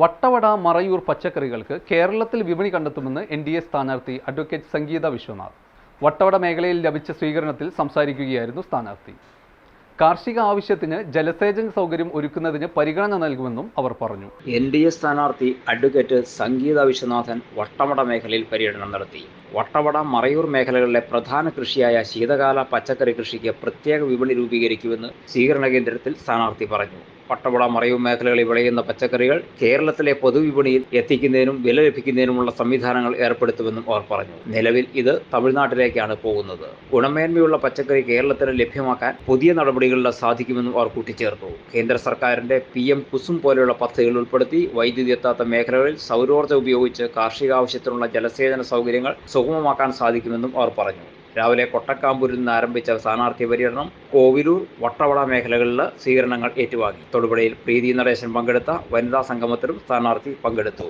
വട്ടവട മറയൂർ പച്ചക്കറികൾക്ക് കേരളത്തിൽ വിപണി കണ്ടെത്തുമെന്ന് എൻ ഡി എ സ്ഥാനാർത്ഥി അഡ്വക്കേറ്റ് സംഗീത വിശ്വനാഥ്. വട്ടവട മേഖലയിൽ ലഭിച്ച സ്വീകരണത്തിൽ സംസാരിക്കുകയായിരുന്നു സ്ഥാനാർത്ഥി. കാർഷിക ആവശ്യത്തിന് ജലസേചന സൗകര്യം ഒരുക്കുന്നതിന് പരിഗണന നൽകുമെന്നും അവർ പറഞ്ഞു. എൻ ഡി എ സ്ഥാനാർത്ഥി അഡ്വക്കേറ്റ് സംഗീത വിശ്വനാഥൻ വട്ടവട മേഖലയിൽ പര്യടനം നടത്തി. വട്ടവട മറയൂർ മേഖലകളിലെ പ്രധാന കൃഷിയായ ശീതകാല പച്ചക്കറി കൃഷിക്ക് പ്രത്യേക വിപണി രൂപീകരിക്കുമെന്ന് സ്വീകരണ കേന്ദ്രത്തിൽ സ്ഥാനാർത്ഥി പറഞ്ഞു. വട്ടവട മറയൂർ മേഖലകളിൽ വിളയുന്ന പച്ചക്കറികൾ കേരളത്തിലെ പൊതുവിപണിയിൽ എത്തിക്കുന്നതിനും വില ലഭിക്കുന്നതിനുമുള്ള സംവിധാനങ്ങൾ ഏർപ്പെടുത്തുമെന്നും അവർ പറഞ്ഞു. നിലവിൽ ഇത് തമിഴ്നാട്ടിലേക്കാണ് പോകുന്നത്. ഗുണമേന്മയുള്ള പച്ചക്കറി കേരളത്തിന് ലഭ്യമാക്കാൻ പുതിയ നടപടികളിൽ സാധിക്കുമെന്നും അവർ കൂട്ടിച്ചേർത്തു. കേന്ദ്ര സർക്കാരിന്റെ പി എം കുസും പോലെയുള്ള പദ്ധതികൾ ഉൾപ്പെടുത്തി വൈദ്യുതി എത്താത്ത മേഖലകളിൽ സൗരോർജം ഉപയോഗിച്ച് കാർഷികാവശ്യത്തിനുള്ള ജലസേചന സൗകര്യങ്ങൾ സുഗമമാക്കാൻ സാധിക്കുമെന്നും അവർ പറഞ്ഞു. രാവിലെ കൊട്ടക്കാമ്പൂരിൽ നിന്ന് ആരംഭിച്ച സ്ഥാനാർത്ഥി പര്യടനം കോവിലൂർ വട്ടവട മേഖലകളിൽ സ്വീകരണങ്ങൾ ഏറ്റുവാങ്ങി. തൊടുപുഴയിൽ പ്രീതി നടേശൻ പങ്കെടുത്ത വനിതാ സംഗമത്തിലും സ്ഥാനാർത്ഥി പങ്കെടുത്തു.